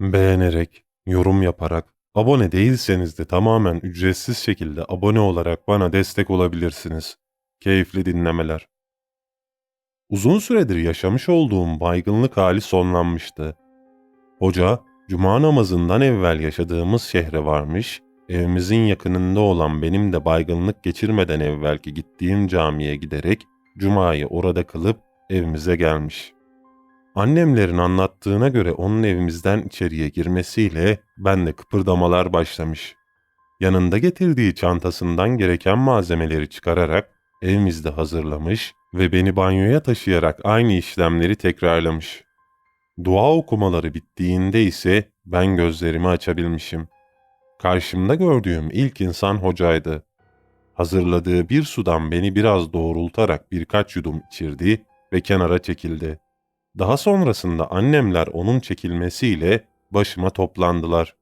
Beğenerek, yorum yaparak, abone değilseniz de tamamen ücretsiz şekilde abone olarak bana destek olabilirsiniz. Keyifli dinlemeler. Uzun süredir yaşamış olduğum baygınlık hali sonlanmıştı. Hoca, cuma namazından evvel yaşadığımız şehre varmış, evimizin yakınında olan benim de baygınlık geçirmeden evvelki gittiğim camiye giderek cumayı orada kılıp evimize gelmiş. Annemlerin anlattığına göre onun evimizden içeriye girmesiyle ben de kıpırdamalar başlamış. Yanında getirdiği çantasından gereken malzemeleri çıkararak evimizde hazırlamış ve beni banyoya taşıyarak aynı işlemleri tekrarlamış. Dua okumaları bittiğinde ise ben gözlerimi açabilmişim. Karşımda gördüğüm ilk insan hocaydı. Hazırladığı bir sudan beni biraz doğrultarak birkaç yudum içirdi ve kenara çekildi. Daha sonrasında annemler onun çekilmesiyle başıma toplandılar.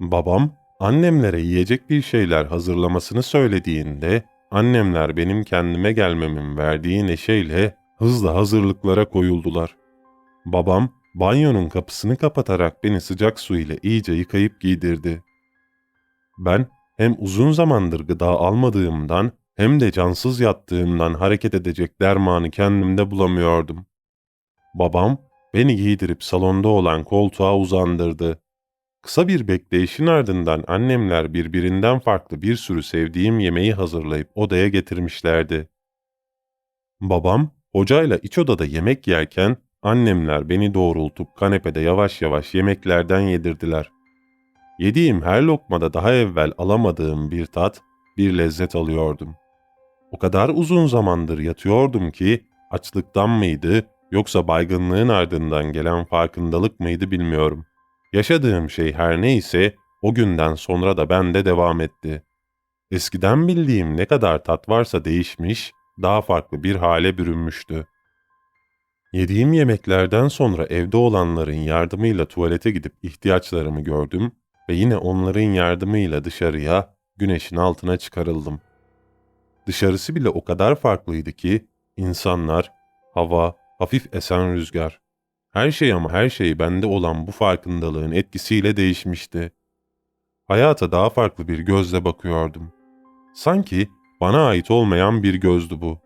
Babam annemlere yiyecek bir şeyler hazırlamasını söylediğinde annemler benim kendime gelmemin verdiği neşeyle hızla hazırlıklara koyuldular. Babam banyonun kapısını kapatarak beni sıcak su ile iyice yıkayıp giydirdi. Ben hem uzun zamandır gıda almadığımdan hem de cansız yattığımdan hareket edecek dermanı kendimde bulamıyordum. Babam beni giydirip salonda olan koltuğa uzandırdı. Kısa bir bekleyişin ardından annemler birbirinden farklı bir sürü sevdiğim yemeği hazırlayıp odaya getirmişlerdi. Babam hocayla iç odada yemek yerken annemler beni doğrultup kanepede yavaş yavaş yemeklerden yedirdiler. Yediğim her lokmada daha evvel alamadığım bir tat, bir lezzet alıyordum. O kadar uzun zamandır yatıyordum ki açlıktan mıydı yoksa baygınlığın ardından gelen farkındalık mıydı bilmiyorum. Yaşadığım şey her neyse o günden sonra da bende devam etti. Eskiden bildiğim ne kadar tat varsa değişmiş, daha farklı bir hale bürünmüştü. Yediğim yemeklerden sonra evde olanların yardımıyla tuvalete gidip ihtiyaçlarımı gördüm ve yine onların yardımıyla dışarıya, güneşin altına çıkarıldım. Dışarısı bile o kadar farklıydı ki insanlar, hava, hafif esen rüzgar. Her şey ama her şey bende olan bu farkındalığın etkisiyle değişmişti. Hayata daha farklı bir gözle bakıyordum. Sanki bana ait olmayan bir gözdü bu.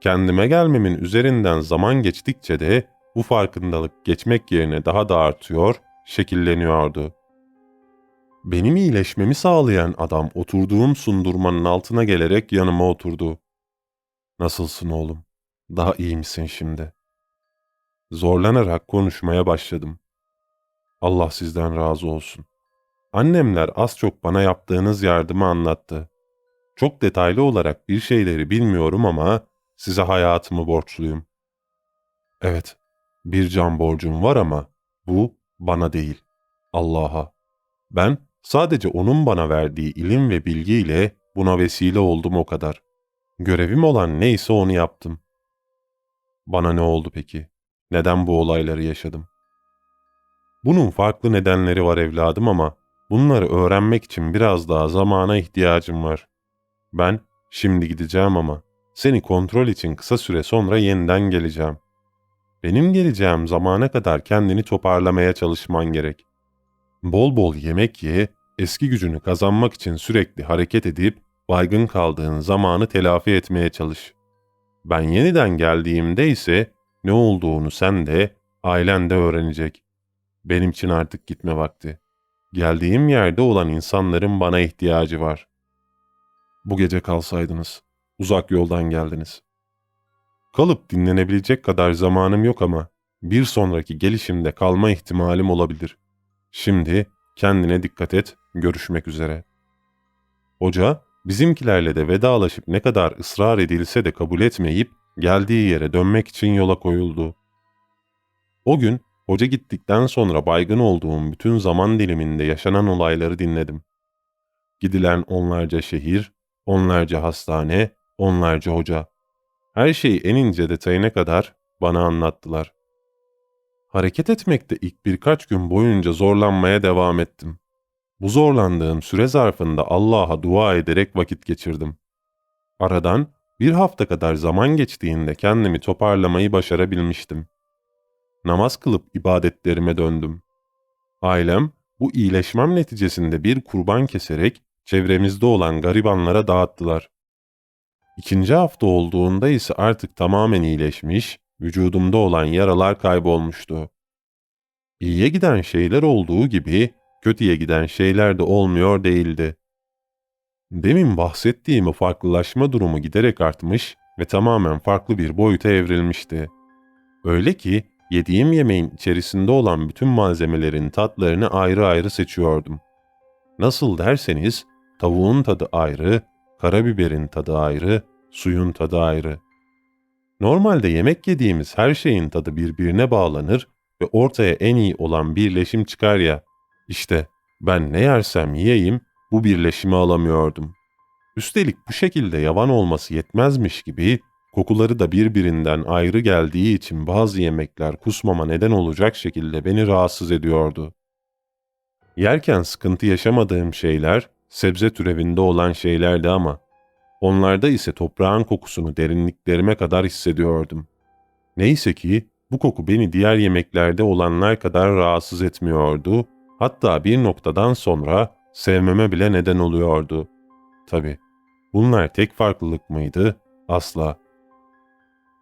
Kendime gelmemin üzerinden zaman geçtikçe de bu farkındalık geçmek yerine daha da artıyor, şekilleniyordu. Benim iyileşmemi sağlayan adam oturduğum sundurmanın altına gelerek yanıma oturdu. Nasılsın oğlum? Daha iyi misin şimdi? Zorlanarak konuşmaya başladım. Allah sizden razı olsun. Annemler az çok bana yaptığınız yardımı anlattı. Çok detaylı olarak bir şeyleri bilmiyorum ama size hayatımı borçluyum. Evet, bir can borcum var ama bu bana değil, Allah'a. Ben sadece O'nun bana verdiği ilim ve bilgiyle buna vesile oldum o kadar. Görevim olan neyse onu yaptım. Bana ne oldu peki? Neden bu olayları yaşadım? Bunun farklı nedenleri var evladım ama bunları öğrenmek için biraz daha zamana ihtiyacım var. Ben şimdi gideceğim ama seni kontrol için kısa süre sonra yeniden geleceğim. Benim geleceğim zamana kadar kendini toparlamaya çalışman gerek. Bol bol yemek ye, eski gücünü kazanmak için sürekli hareket edip baygın kaldığın zamanı telafi etmeye çalış. Ben yeniden geldiğimde ise ne olduğunu sen de, ailen de öğrenecek. Benim için artık gitme vakti. Geldiğim yerde olan insanların bana ihtiyacı var. Bu gece kalsaydınız, uzak yoldan geldiniz. Kalıp dinlenebilecek kadar zamanım yok ama bir sonraki gelişimde kalma ihtimalim olabilir. Şimdi kendine dikkat et, görüşmek üzere. Hoca bizimkilerle de vedalaşıp ne kadar ısrar edilse de kabul etmeyip geldiği yere dönmek için yola koyuldu. O gün hoca gittikten sonra baygın olduğum bütün zaman diliminde yaşanan olayları dinledim. Gidilen onlarca şehir, onlarca hastane, onlarca hoca. Her şeyi en ince detayına kadar bana anlattılar. Hareket etmekte ilk birkaç gün boyunca zorlanmaya devam ettim. Bu zorlandığım süre zarfında Allah'a dua ederek vakit geçirdim. Aradan bir hafta kadar zaman geçtiğinde kendimi toparlamayı başarabilmiştim. Namaz kılıp ibadetlerime döndüm. Ailem bu iyileşmem neticesinde bir kurban keserek çevremizde olan garibanlara dağıttılar. İkinci hafta olduğunda ise artık tamamen iyileşmiş, vücudumda olan yaralar kaybolmuştu. İyiye giden şeyler olduğu gibi kötüye giden şeyler de olmuyor değildi. Demin bahsettiğim o farklılaşma durumu giderek artmış ve tamamen farklı bir boyuta evrilmişti. Öyle ki yediğim yemeğin içerisinde olan bütün malzemelerin tatlarını ayrı ayrı seçiyordum. Nasıl derseniz tavuğun tadı ayrı, karabiberin tadı ayrı, suyun tadı ayrı. Normalde yemek yediğimiz her şeyin tadı birbirine bağlanır ve ortaya en iyi olan birleşim çıkar ya. İşte ben ne yersem yiyeyim bu birleşimi alamıyordum. Üstelik bu şekilde yavan olması yetmezmiş gibi kokuları da birbirinden ayrı geldiği için bazı yemekler kusmama neden olacak şekilde beni rahatsız ediyordu. Yerken sıkıntı yaşamadığım şeyler sebze türevinde olan şeylerdi ama onlarda ise toprağın kokusunu derinliklerime kadar hissediyordum. Neyse ki bu koku beni diğer yemeklerde olanlar kadar rahatsız etmiyordu, hatta bir noktadan sonra sevmeme bile neden oluyordu. Tabi bunlar tek farklılık mıydı? Asla.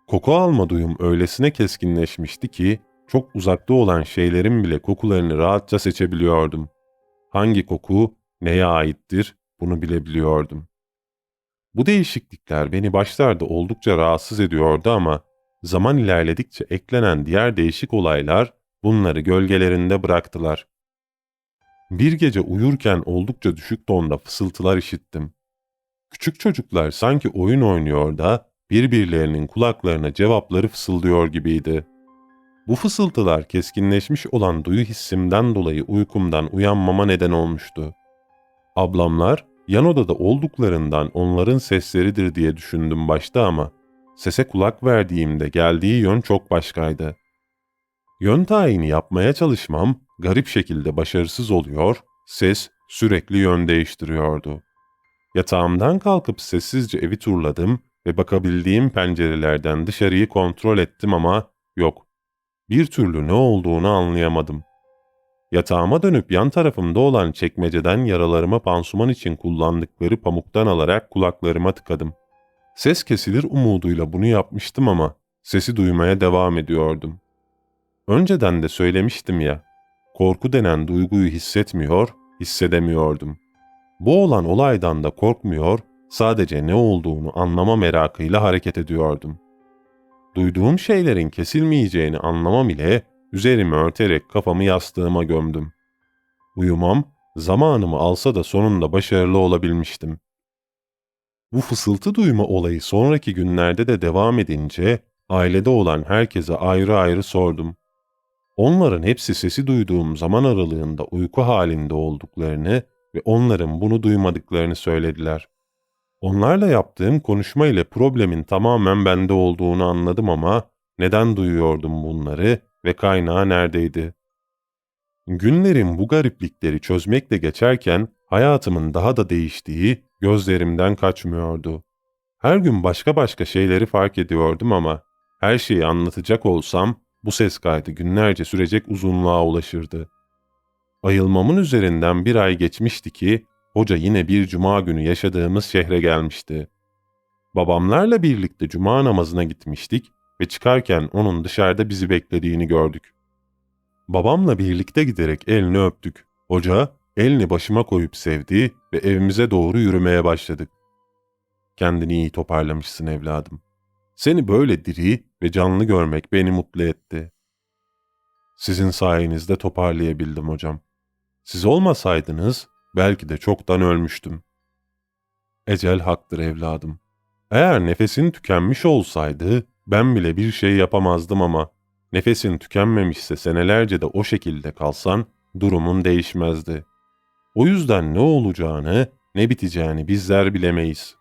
Koku alma duyum öylesine keskinleşmişti ki çok uzakta olan şeylerin bile kokularını rahatça seçebiliyordum. Hangi koku neye aittir bunu bilebiliyordum. Bu değişiklikler beni başlarda oldukça rahatsız ediyordu ama zaman ilerledikçe eklenen diğer değişik olaylar bunları gölgelerinde bıraktılar. Bir gece uyurken oldukça düşük tonda fısıltılar işittim. Küçük çocuklar sanki oyun oynuyor da birbirlerinin kulaklarına cevapları fısıldıyor gibiydi. Bu fısıltılar keskinleşmiş olan duyu hissimden dolayı uykumdan uyanmama neden olmuştu. Ablamlar yan odada olduklarından onların sesleridir diye düşündüm başta ama sese kulak verdiğimde geldiği yön çok başkaydı. Yön tayini yapmaya çalışmam garip şekilde başarısız oluyor, ses sürekli yön değiştiriyordu. Yatağımdan kalkıp sessizce evi turladım ve bakabildiğim pencerelerden dışarıyı kontrol ettim ama yok. Bir türlü ne olduğunu anlayamadım. Yatağıma dönüp yan tarafımda olan çekmeceden yaralarıma pansuman için kullandıkları pamuktan alarak kulaklarıma tıkadım. Ses kesilir umuduyla bunu yapmıştım ama sesi duymaya devam ediyordum. Önceden de söylemiştim ya, korku denen duyguyu hissetmiyor, hissedemiyordum. Bu olan olaydan da korkmuyor, sadece ne olduğunu anlama merakıyla hareket ediyordum. Duyduğum şeylerin kesilmeyeceğini anlamam ile üzerimi örterek kafamı yastığıma gömdüm. Uyumam, zamanımı alsa da sonunda başarılı olabilmiştim. Bu fısıltı duyma olayı sonraki günlerde de devam edince ailede olan herkese ayrı ayrı sordum. Onların hepsi sesi duyduğum zaman aralığında uyku halinde olduklarını ve onların bunu duymadıklarını söylediler. Onlarla yaptığım konuşma ile problemin tamamen bende olduğunu anladım ama neden duyuyordum bunları ve kaynağı neredeydi? Günlerim bu gariplikleri çözmekle geçerken hayatımın daha da değiştiği gözlerimden kaçmıyordu. Her gün başka başka şeyleri fark ediyordum ama her şeyi anlatacak olsam bu ses kaydı günlerce sürecek uzunluğa ulaşırdı. Ayılmamın üzerinden bir ay geçmişti ki hoca yine bir cuma günü yaşadığımız şehre gelmişti. Babamlarla birlikte cuma namazına gitmiştik ve çıkarken onun dışarıda bizi beklediğini gördük. Babamla birlikte giderek elini öptük. Hoca elini başıma koyup sevdi ve evimize doğru yürümeye başladık. Kendini iyi toparlamışsın evladım. Seni böyle diri ve canlı görmek beni mutlu etti. Sizin sayenizde toparlayabildim hocam. Siz olmasaydınız belki de çoktan ölmüştüm. Ecel haktır evladım. Eğer nefesin tükenmiş olsaydı ben bile bir şey yapamazdım ama nefesin tükenmemişse senelerce de o şekilde kalsan durumun değişmezdi. O yüzden ne olacağını, ne biteceğini bizler bilemeyiz.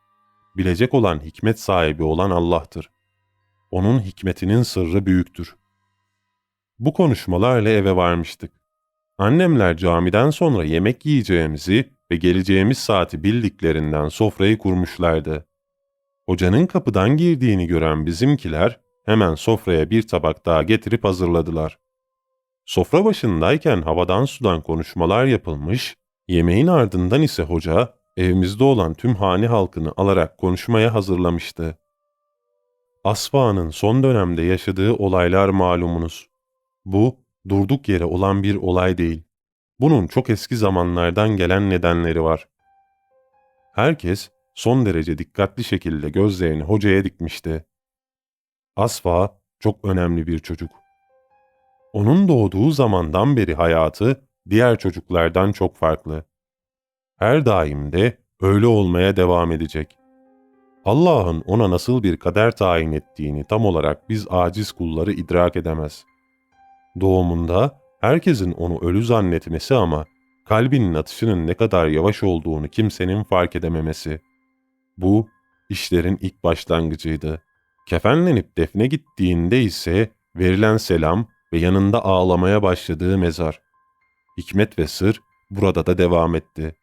Bilecek olan hikmet sahibi olan Allah'tır. Onun hikmetinin sırrı büyüktür. Bu konuşmalarla eve varmıştık. Annemler camiden sonra yemek yiyeceğimizi ve geleceğimiz saati bildiklerinden sofrayı kurmuşlardı. Hocanın kapıdan girdiğini gören bizimkiler hemen sofraya bir tabak daha getirip hazırladılar. Sofra başındayken havadan sudan konuşmalar yapılmış, yemeğin ardından ise hoca evimizde olan tüm hane halkını alarak konuşmaya hazırlamıştı. Asfa'nın son dönemde yaşadığı olaylar malumunuz. Bu durduk yere olan bir olay değil. Bunun çok eski zamanlardan gelen nedenleri var. Herkes son derece dikkatli şekilde gözlerini hocaya dikmişti. Asfa çok önemli bir çocuk. Onun doğduğu zamandan beri hayatı diğer çocuklardan çok farklı. Her daim de öyle olmaya devam edecek. Allah'ın ona nasıl bir kader tayin ettiğini tam olarak biz aciz kulları idrak edemez. Doğumunda herkesin onu ölü zannetmesi ama kalbinin atışının ne kadar yavaş olduğunu kimsenin fark edememesi. Bu, işlerin ilk başlangıcıydı. Kefenlenip defne gittiğinde ise verilen selam ve yanında ağlamaya başladığı mezar. Hikmet ve sır burada da devam etti.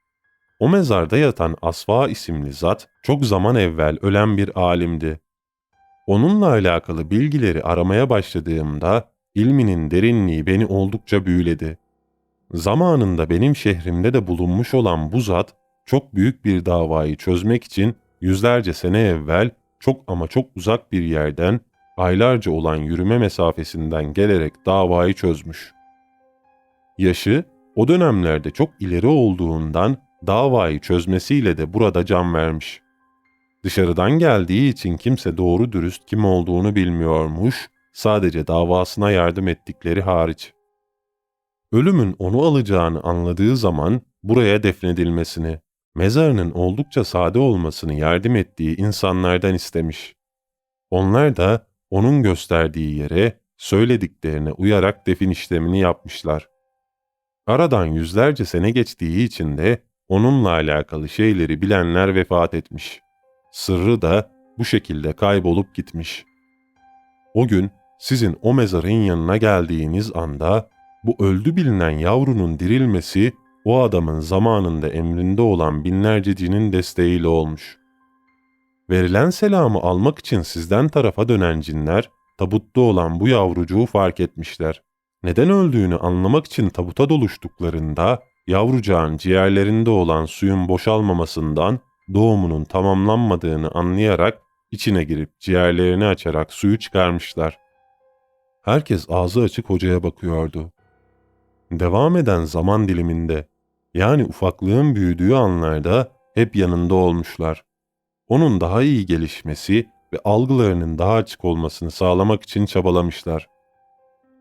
O mezarda yatan Asfa isimli zat çok zaman evvel ölen bir alimdi. Onunla alakalı bilgileri aramaya başladığımda ilminin derinliği beni oldukça büyüledi. Zamanında benim şehrimde de bulunmuş olan bu zat çok büyük bir davayı çözmek için yüzlerce sene evvel çok ama çok uzak bir yerden aylarca olan yürüme mesafesinden gelerek davayı çözmüş. Yaşı o dönemlerde çok ileri olduğundan davayı çözmesiyle de burada can vermiş. Dışarıdan geldiği için kimse doğru dürüst kim olduğunu bilmiyormuş, sadece davasına yardım ettikleri hariç. Ölümün onu alacağını anladığı zaman buraya defnedilmesini, mezarının oldukça sade olmasını yardım ettiği insanlardan istemiş. Onlar da onun gösterdiği yere söylediklerine uyarak defin işlemini yapmışlar. Aradan yüzlerce sene geçtiği için de onunla alakalı şeyleri bilenler vefat etmiş. Sırrı da bu şekilde kaybolup gitmiş. O gün sizin o mezarın yanına geldiğiniz anda bu öldü bilinen yavrunun dirilmesi o adamın zamanında emrinde olan binlerce cinin desteğiyle olmuş. Verilen selamı almak için sizden tarafa dönen cinler tabutta olan bu yavrucuğu fark etmişler. Neden öldüğünü anlamak için tabuta doluştuklarında yavrucağın ciğerlerinde olan suyun boşalmamasından doğumunun tamamlanmadığını anlayarak içine girip ciğerlerini açarak suyu çıkarmışlar. Herkes ağzı açık hocaya bakıyordu. Devam eden zaman diliminde yani ufaklığın büyüdüğü anlarda hep yanında olmuşlar. Onun daha iyi gelişmesi ve algılarının daha açık olmasını sağlamak için çabalamışlar.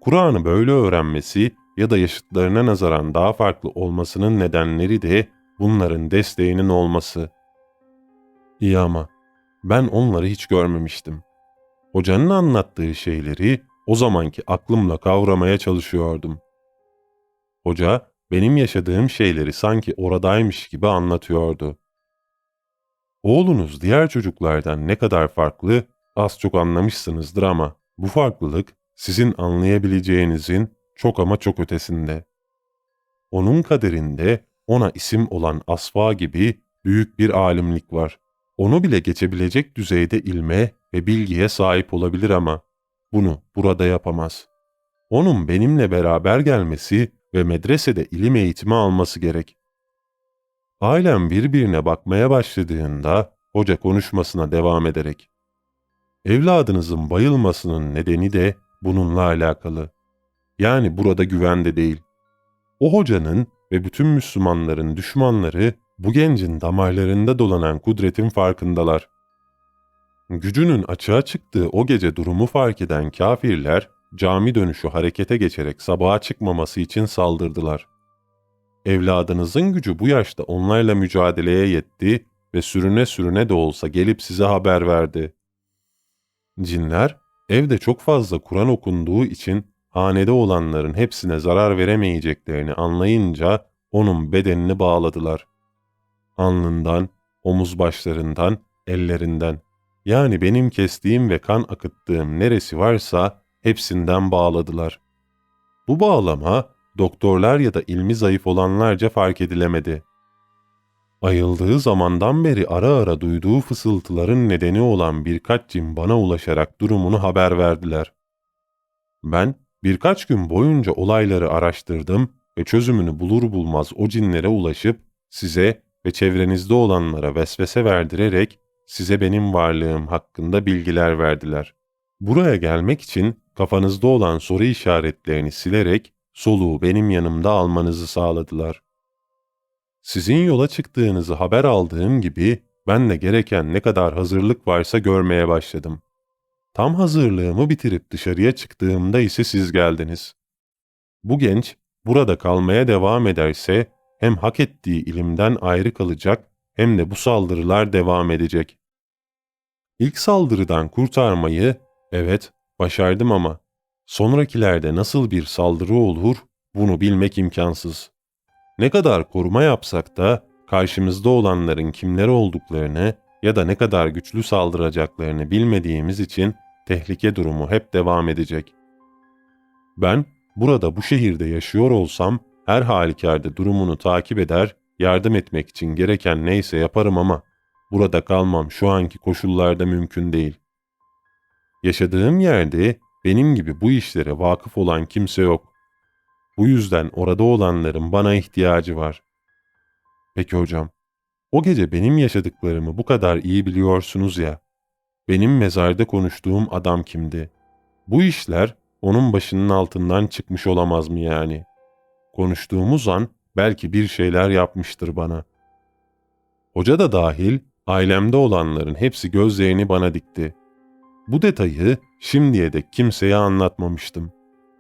Kur'an'ı böyle öğrenmesi ya da yaşıtlarına nazaran daha farklı olmasının nedenleri de bunların desteğinin olması. İyi ama ben onları hiç görmemiştim. Hocanın anlattığı şeyleri o zamanki aklımla kavramaya çalışıyordum. Hoca benim yaşadığım şeyleri sanki oradaymış gibi anlatıyordu. Oğlunuz diğer çocuklardan ne kadar farklı az çok anlamışsınızdır ama bu farklılık sizin anlayabileceğinizin çok ama çok ötesinde. Onun kaderinde ona isim olan Asfa gibi büyük bir alimlik var. Onu bile geçebilecek düzeyde ilme ve bilgiye sahip olabilir ama bunu burada yapamaz. Onun benimle beraber gelmesi ve medresede ilim eğitimi alması gerek. Ailem birbirine bakmaya başladığında hoca konuşmasına devam ederek Evladınızın bayılmasının nedeni de bununla alakalı. Yani burada güvende değil. O hocanın ve bütün Müslümanların düşmanları bu gencin damarlarında dolanan kudretin farkındalar. Gücünün açığa çıktığı o gece durumu fark eden kafirler cami dönüşü harekete geçerek sabaha çıkmaması için saldırdılar. Evladınızın gücü bu yaşta onlarla mücadeleye yetti ve sürüne sürüne de olsa gelip size haber verdi. Cinler, evde çok fazla Kur'an okunduğu için hanede olanların hepsine zarar veremeyeceklerini anlayınca onun bedenini bağladılar. Alnından, omuz başlarından, ellerinden, yani benim kestiğim ve kan akıttığım neresi varsa hepsinden bağladılar. Bu bağlama doktorlar ya da ilmi zayıf olanlarca fark edilemedi. Ayıldığı zamandan beri ara ara duyduğu fısıltıların nedeni olan birkaç cin bana ulaşarak durumunu haber verdiler. Ben Birkaç gün boyunca olayları araştırdım ve çözümünü bulur bulmaz o cinlere ulaşıp size ve çevrenizde olanlara vesvese verdirerek size benim varlığım hakkında bilgiler verdiler. Buraya gelmek için kafanızda olan soru işaretlerini silerek soluğu benim yanımda almanızı sağladılar. Sizin yola çıktığınızı haber aldığım gibi ben de gereken ne kadar hazırlık varsa görmeye başladım. Tam hazırlığımı bitirip dışarıya çıktığımda ise siz geldiniz. Bu genç burada kalmaya devam ederse hem hak ettiği ilimden ayrı kalacak hem de bu saldırılar devam edecek. İlk saldırıdan kurtarmayı, evet başardım ama sonrakilerde nasıl bir saldırı olur bunu bilmek imkansız. Ne kadar koruma yapsak da karşımızda olanların kimler olduklarını ya da ne kadar güçlü saldıracaklarını bilmediğimiz için tehlike durumu hep devam edecek. Ben burada bu şehirde yaşıyor olsam her halükarda durumunu takip eder, yardım etmek için gereken neyse yaparım ama burada kalmam şu anki koşullarda mümkün değil. Yaşadığım yerde benim gibi bu işlere vakıf olan kimse yok. Bu yüzden orada olanların bana ihtiyacı var. Peki hocam, o gece benim yaşadıklarımı bu kadar iyi biliyorsunuz ya. Benim mezarda konuştuğum adam kimdi? Bu işler onun başının altından çıkmış olamaz mı yani? Konuştuğumuz an belki bir şeyler yapmıştır bana. Hoca da dahil ailemde olanların hepsi gözlerini bana dikti. Bu detayı şimdiye dek kimseye anlatmamıştım.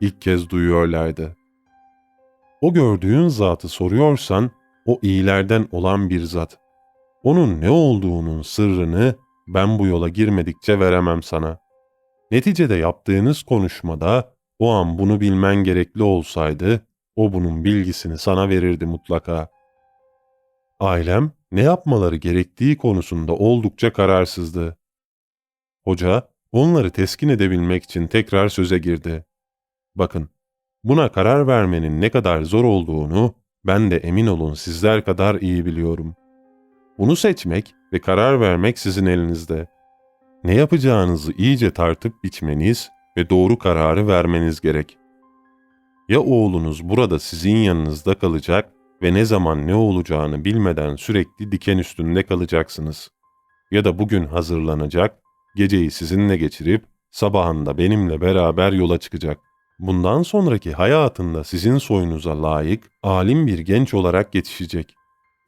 İlk kez duyuyorlardı. O gördüğün zatı soruyorsan o iyilerden olan bir zat. Onun ne olduğunun sırrını ben bu yola girmedikçe veremem sana. Neticede yaptığınız konuşmada o an bunu bilmen gerekli olsaydı o bunun bilgisini sana verirdi mutlaka. Ailem ne yapmaları gerektiği konusunda oldukça kararsızdı. Hoca onları teskin edebilmek için tekrar söze girdi. Bakın, buna karar vermenin ne kadar zor olduğunu ben de emin olun sizler kadar iyi biliyorum. Bunu seçmek ve karar vermek sizin elinizde. Ne yapacağınızı iyice tartıp biçmeniz ve doğru kararı vermeniz gerek. Ya oğlunuz burada sizin yanınızda kalacak ve ne zaman ne olacağını bilmeden sürekli diken üstünde kalacaksınız. Ya da bugün hazırlanacak, geceyi sizinle geçirip sabahında benimle beraber yola çıkacak. Bundan sonraki hayatında sizin soyunuza layık, alim bir genç olarak yetişecek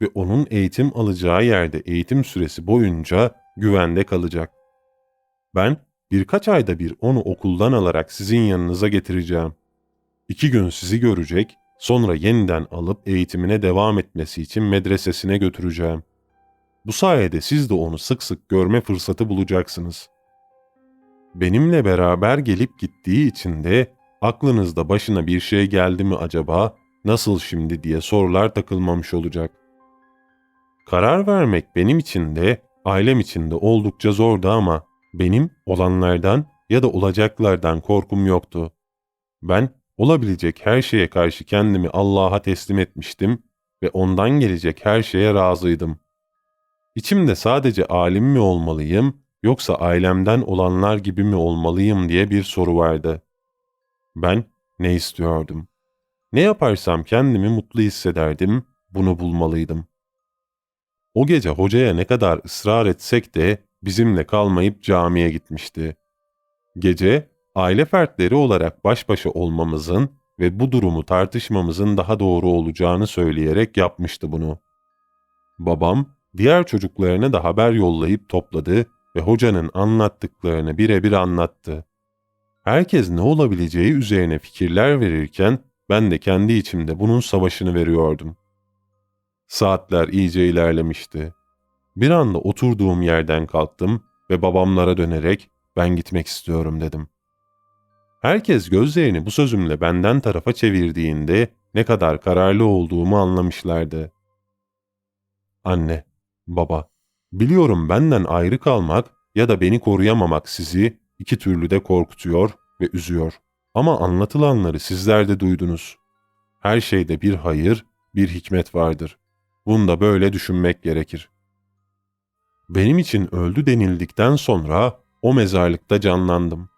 ve onun eğitim alacağı yerde eğitim süresi boyunca güvende kalacak. Ben birkaç ayda bir onu okuldan alarak sizin yanınıza getireceğim. İki gün sizi görecek, sonra yeniden alıp eğitimine devam etmesi için medresesine götüreceğim. Bu sayede siz de onu sık sık görme fırsatı bulacaksınız. Benimle beraber gelip gittiği için de aklınızda başına bir şey geldi mi acaba, nasıl şimdi diye sorular takılmamış olacak. Karar vermek benim için de, ailem için de oldukça zordu ama benim olanlardan ya da olacaklardan korkum yoktu. Ben olabilecek her şeye karşı kendimi Allah'a teslim etmiştim ve ondan gelecek her şeye razıydım. İçimde sadece alim mi olmalıyım yoksa ailemden olanlar gibi mi olmalıyım diye bir soru vardı. Ben ne istiyordum? Ne yaparsam kendimi mutlu hissederdim, bunu bulmalıydım. O gece hocaya ne kadar ısrar etsek de bizimle kalmayıp camiye gitmişti. Gece aile fertleri olarak baş başa olmamızın ve bu durumu tartışmamızın daha doğru olacağını söyleyerek yapmıştı bunu. Babam diğer çocuklarına da haber yollayıp topladı ve hocanın anlattıklarını birebir anlattı. Herkes ne olabileceği üzerine fikirler verirken ben de kendi içimde bunun savaşını veriyordum. Saatler iyice ilerlemişti. Bir anda oturduğum yerden kalktım ve babamlara dönerek ben gitmek istiyorum dedim. Herkes gözlerini bu sözümle benden tarafa çevirdiğinde ne kadar kararlı olduğumu anlamışlardı. Anne, baba, biliyorum benden ayrı kalmak ya da beni koruyamamak sizi iki türlü de korkutuyor ve üzüyor. Ama anlatılanları sizler de duydunuz. Her şeyde bir hayır, bir hikmet vardır. Bunu da böyle düşünmek gerekir. Benim için öldü denildikten sonra o mezarlıkta canlandım.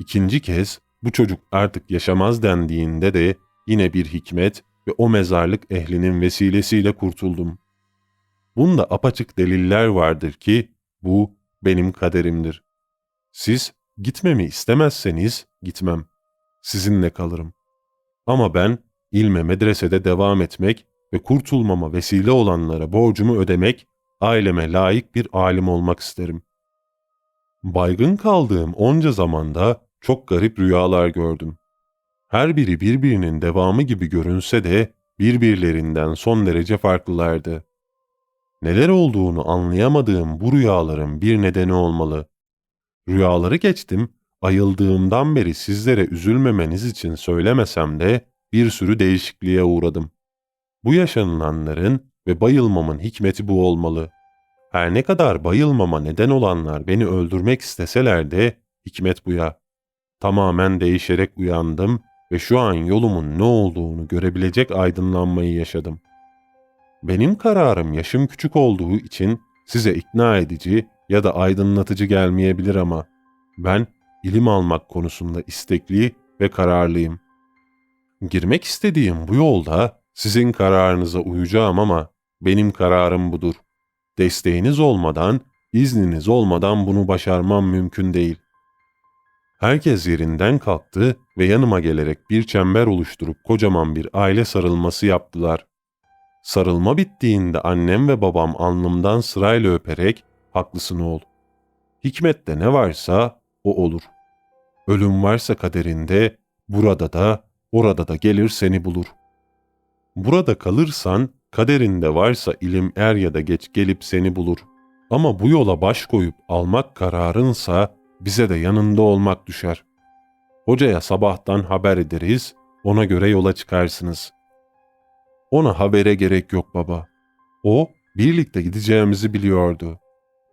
İkinci kez Bu çocuk artık yaşamaz dendiğinde de yine bir hikmet ve o mezarlık ehlinin vesilesiyle kurtuldum. Bunda apaçık deliller vardır ki bu benim kaderimdir. Siz gitmemi istemezseniz gitmem. Sizinle kalırım. Ama ben ilme medresede devam etmek ve kurtulmama vesile olanlara borcumu ödemek, aileme layık bir alim olmak isterim. Baygın kaldığım onca zamanda çok garip rüyalar gördüm. Her biri birbirinin devamı gibi görünse de birbirlerinden son derece farklılardı. Neler olduğunu anlayamadığım bu rüyaların bir nedeni olmalı. Rüyaları geçtim, ayıldığımdan beri sizlere üzülmemeniz için söylemesem de bir sürü değişikliğe uğradım. Bu yaşanılanların ve bayılmamın hikmeti bu olmalı. Her ne kadar bayılmama neden olanlar beni öldürmek isteseler de hikmet bu ya. Tamamen değişerek uyandım ve şu an yolumun ne olduğunu görebilecek aydınlanmayı yaşadım. Benim kararım yaşım küçük olduğu için size ikna edici ya da aydınlatıcı gelmeyebilir ama ben ilim almak konusunda istekli ve kararlıyım. Girmek istediğim bu yolda sizin kararınıza uyacağım ama benim kararım budur. Desteğiniz olmadan, izniniz olmadan bunu başarmam mümkün değil. Herkes yerinden kalktı ve yanıma gelerek bir çember oluşturup kocaman bir aile sarılması yaptılar. Sarılma bittiğinde annem ve babam alnımdan sırayla öperek haklısın oğul. Hikmette ne varsa o olur. Ölüm varsa kaderinde, burada da, orada da gelir seni bulur. Burada kalırsan, kaderinde varsa ilim er ya da geç gelip seni bulur. Ama bu yola baş koyup almak kararınsa bize de yanında olmak düşer. Hocaya sabahtan haber ederiz, ona göre yola çıkarsınız. Ona habere gerek yok baba. O, birlikte gideceğimizi biliyordu.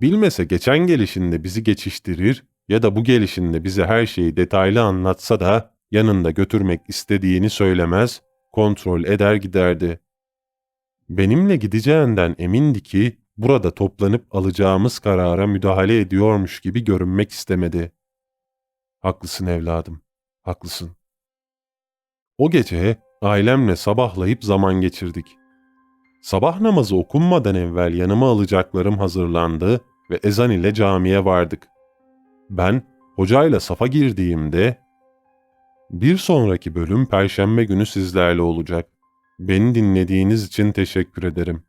Bilmese geçen gelişinde bizi geçiştirir ya da bu gelişinde bize her şeyi detaylı anlatsa da yanında götürmek istediğini söylemez, kontrol eder giderdi. Benimle gideceğinden emindi ki burada toplanıp alacağımız karara müdahale ediyormuş gibi görünmek istemedi. Haklısın evladım, haklısın. O gece ailemle sabahlayıp zaman geçirdik. Sabah namazı okunmadan evvel yanıma alacaklarım hazırlandı ve ezan ile camiye vardık. Ben hocayla safa girdiğimde bir sonraki bölüm perşembe günü sizlerle olacak. Beni dinlediğiniz için teşekkür ederim.